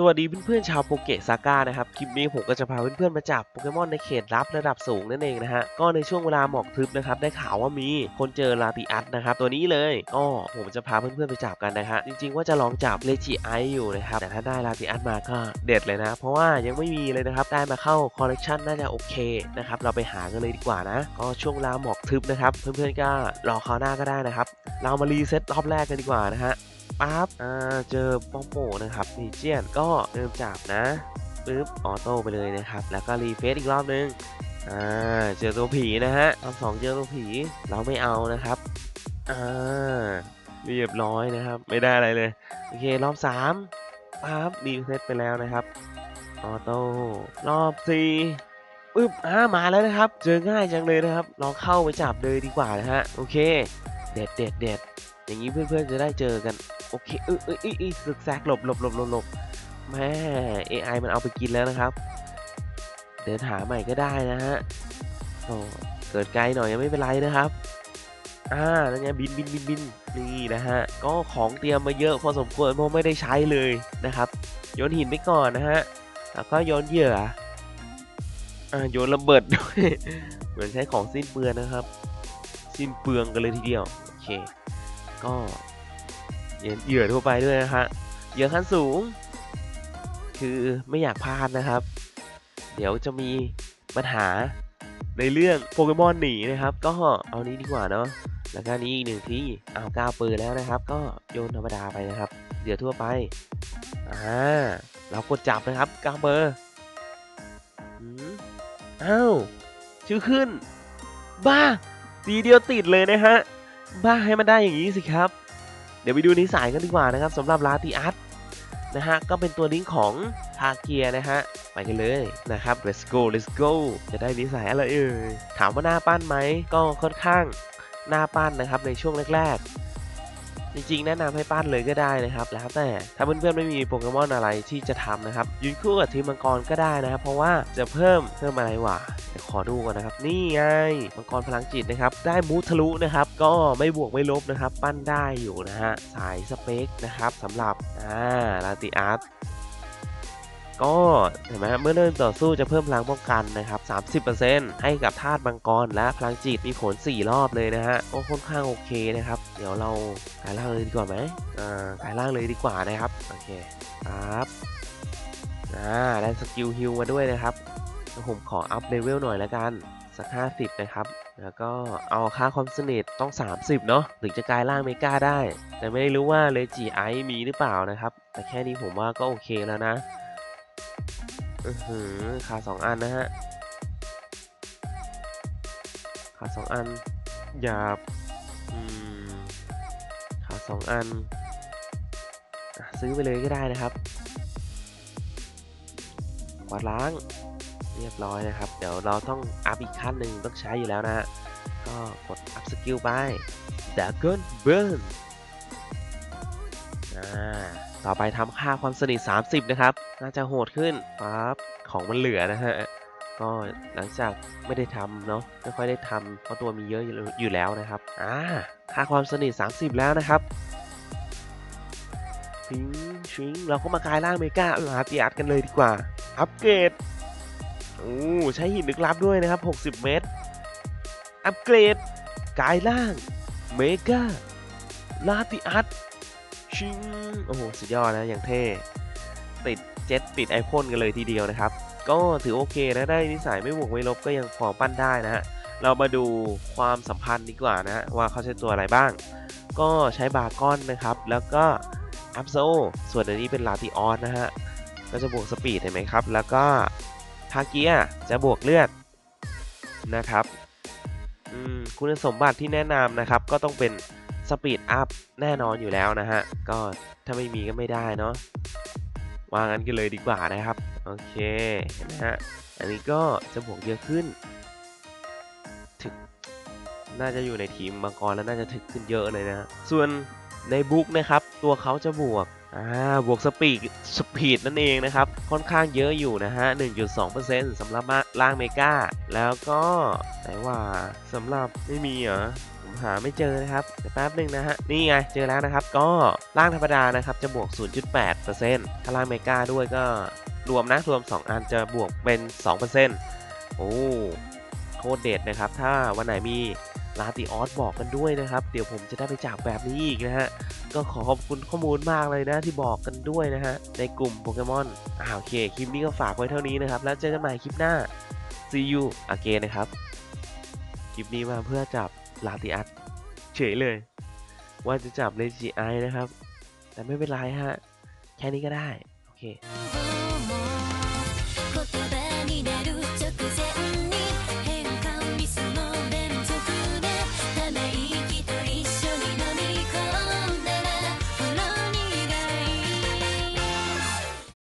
สวัสดีเพื่อนๆชาวโปเกซาก้านะครับคลิปนี้ผมก็จะพาเพื่อนๆมาจับโปเกมอนในเขตลับระดับสูงนั่นเองนะฮะก็ในช่วงเวลาหมอกทึบนะครับได้ข่าวว่ามีคนเจอลาติอัสนะครับตัวนี้เลยก็ผมจะพาเพื่อนๆไปจับกันนะฮะจริงๆว่าจะลองจับเลจิไออยู่นะครับแต่ถ้าได้ลาติอัสมาก็เด็ดเลยนะ เพราะว่ายังไม่มีเลยนะครับได้มาเข้าคอลเลกชันน่าจะโอเคนะครับเราไปหากันเลยดีกว่านะก็ช่วงเวลาหมอกทึบนะครับเพื่อนๆก็รอคราวหน้าก็ได้นะครับเรามารีเซ็ตรอบแรกกันดีกว่านะฮะ ปั๊บอ่าเจอปอมโปนะครับนีเจียนก็เริ่มจับนะปึ๊บออโต้ไปเลยนะครับ แล้วก็รีเฟซอีกรอบนึงอ่าเจอตัวผีนะฮะรอบสองเจอตัวผีเราไม่เอานะครับอ่าเรียบร้อยนะครับ ไม่ได้อะไรเลย โอเครอบสามปั๊บรีเฟซไปแล้วนะครับออโต้รอบสี่ปึ๊บอ่ามาแล้วนะครับ เจอง่ายจังเลยนะครับลองเข้าไปจับเลยดีกว่านะฮะโอเค เด็ดเด็ดเด็ดอย่างนี้เพื่อนๆจะได้เจอกัน โอเคเออเออเออเออสึกแซกหลบหลบหลบหลบหลบแม่ AI มันเอาไปกินแล้วนะครับ เดินหาใหม่ก็ได้นะฮะโอ้เกิดไกลหน่อยยังไม่เป็นไรนะครับอ่านั่นไงบินบินบินบินนี่นะฮะ ก็ของเตรียมมาเยอะพอสมควรเพราะไม่ได้ใช้เลยนะครับโยนหินไปก่อนนะฮะแล้วก็โยนเหยื่ออ่าโยนระเบิดด้วยเหมือนใช้ของสิ้นเปลืองนะครับ สิ้นเปลืองกันเลยทีเดียวโอเค ก็ เหยื่อเหยื่อทั่วไปด้วยนะฮะเหยื่อขั้นสูง คือไม่อยากพลาดนะครับ เดี๋ยวจะมีปัญหาในเรื่องโปเกมอนหนีนะครับ ก็เอานี้ดีกว่าเนาะแล้วก็นี้อีกหนึ่งที่เอาก้าวปิดแล้วนะครับ ก็โยนธรรมดาไปนะครับเหยื่อทั่วไปอ่าเรากดจับนะครับก้าวเบอร์อืมอ้าวชื่อขึ้น บ้าทีเดียวติดเลยนะฮะ บ้าให้มันได้อย่างนี้สิครับ ดี๋ยวไปดูนิสัยกันดีกว่านะครับสำหรับลาติอัสนะฮะก็เป็นตัวลิงก์ของพาเกียนะฮะไปกันเลยนะครับ let's go let's go จะได้นิสัยอะไรเอ่ยถามว่าหน้าปั้นไหมก็ค่อนข้างหน้าปั้นนะครับในช่วงแรกๆ จริงๆ แนะนำให้ปั้นเลยก็ได้นะครับ แล้วแต่ถ้าเพื่อนๆไม่มีโปเกมอนอะไรที่จะทำนะครับยืนคู่กับทีมมังกรก็ได้นะครับ เพราะว่าจะเพิ่มเพิ่มอะไรวะขอดูก่อนนะครับ นี่ไงมังกรพลังจิตนะครับ ได้มูทะลุนะครับ ก็ไม่บวกไม่ลบนะครับ ปั้นได้อยู่นะฮะสายสเปคนะครับสำหรับอ่าลาติอาร์ต ก็เห็นไหมเมื่อเริ่มต่อสู้จะเพิ่มพลังป้องกันนะครับ 30%ให้กับธาตุมังกรและพลังจิตมีผล 4 รอบเลยนะฮะก็ค่อนข้างโอเคนะครับ เดี๋ยวเรากายร่างเลยดีกว่าไหมอ่ากายร่างเลยดีกว่านะครับ โอเคครับอ่าได้สกิลฮิลมาด้วยนะครับเดี๋ยวผมขออัพเลเวลหน่อยแล้วกันสัก 50 นะครับ แล้วก็เอาค่าความสนิทต้อง 30 เนาะถึงจะกลายร่างเมกาได้ แต่ไม่รู้ว่าเลจิไอมีหรือเปล่านะครับ แต่แค่นี้ผมว่าก็โอเคแล้วนะ อือหือขาสองอันนะฮะ ขาสองอัน หยาบ อืม ขาสองอัน ซื้อไปเลยก็ได้นะครับกวาดล้าง เรียบร้อยนะครับ เดี๋ยวเราต้องอัพอีกขั้นหนึ่งต้องใช้อยู่แล้วนะฮะ ก็กดอัพสกิลไป Dragon Burn อ่า ต่อไปทำค่าความสนิท 30 นะครับ น่าจะโหดขึ้นปั๊บของมันเหลือนะฮะ ก็หลังจากไม่ได้ทำเนาะ ไม่ค่อยได้ทำเพราะตัวมีเยอะอยู่แล้วนะครับ อ่า ค่าความสนิท 30 แล้วนะครับพิงชิงเราก็มากลายร่างเมกาลาติอัดกันเลยดีกว่า อัปเกรดโอ้ใช้หินลึกลับด้วยนะครับ 60 เมตร อัปเกรดกลายร่างเมกาลาติอัด ชิงโอ้โห สุดยอดนะ อย่างเท่ ติดเจ็ตติดไอพ่นกันเลยทีเดียวนะครับ ก็ถือโอเคนะ ได้นิสัยไม่บวกไม่ลบก็ยังพอปั้นได้นะฮะ เรามาดูความสัมพันธ์ดีกว่านะฮะ ว่าเขาใช้ตัวอะไรบ้าง ก็ใช้บาร์กอนนะครับ แล้วก็อัพโซส่วนอันนี้เป็นลาติออนนะฮะ ก็จะบวกสปีดเห็นไหมครับ แล้วก็พาเกียจะบวกเลือดนะครับอืมคุณสมบัติที่แนะนำนะครับ ก็ต้องเป็น สปีดอัพแน่นอนอยู่แล้วนะฮะ ก็ถ้าไม่มีก็ไม่ได้เนาะวางกันกันเลยดีกว่านะครับ โอเคเห็นไหมฮะ อันนี้ก็จะบวกเยอะขึ้น ถึก น่าจะอยู่ในทีมมังกรแล้วน่าจะถึกขึ้นเยอะเลยนะ ส่วนในบุ๊กนะครับ ตัวเขาจะบวก อ่า บวกสปีด สปีดนั่นเองนะครับ ค่อนข้างเยอะอยู่นะฮะ 1.2%สำหรับล่างเมกาแล้วก็ไหนว่าสำหรับไม่มีเหรอ หาไม่เจอนะครับแป๊บหนึ่งนะฮะ นี่ไง เจอแล้วนะครับ ก็ล่างธรรมดานะครับ จะบวก 0.8%ถ้าล่างเมกาด้วยก็รวมนะรวม 2 อันจะบวกเป็น 2%โอ้โคตรเด็ดนะครับ ถ้าวันไหนมีลาติออสบอกกันด้วยนะครับ เดี๋ยวผมจะได้ไปจับแบบนี้อีกนะฮะ ก็ขอขอบคุณข้อมูลมากเลยนะที่บอกกันด้วยนะฮะ ในกลุ่มโปเกมอนอ่าโอเค คลิปนี้ก็ฝากไว้เท่านี้นะครับ แล้วเจอกันใหม่คลิปหน้า see you again นะครับ คลิปนี้มาเพื่อจับ ลาติอัสเฉยเลย ว่าจะจับเลจิไอนะครับ แต่ไม่เป็นไรฮะ แค่นี้ก็ได้ โอเค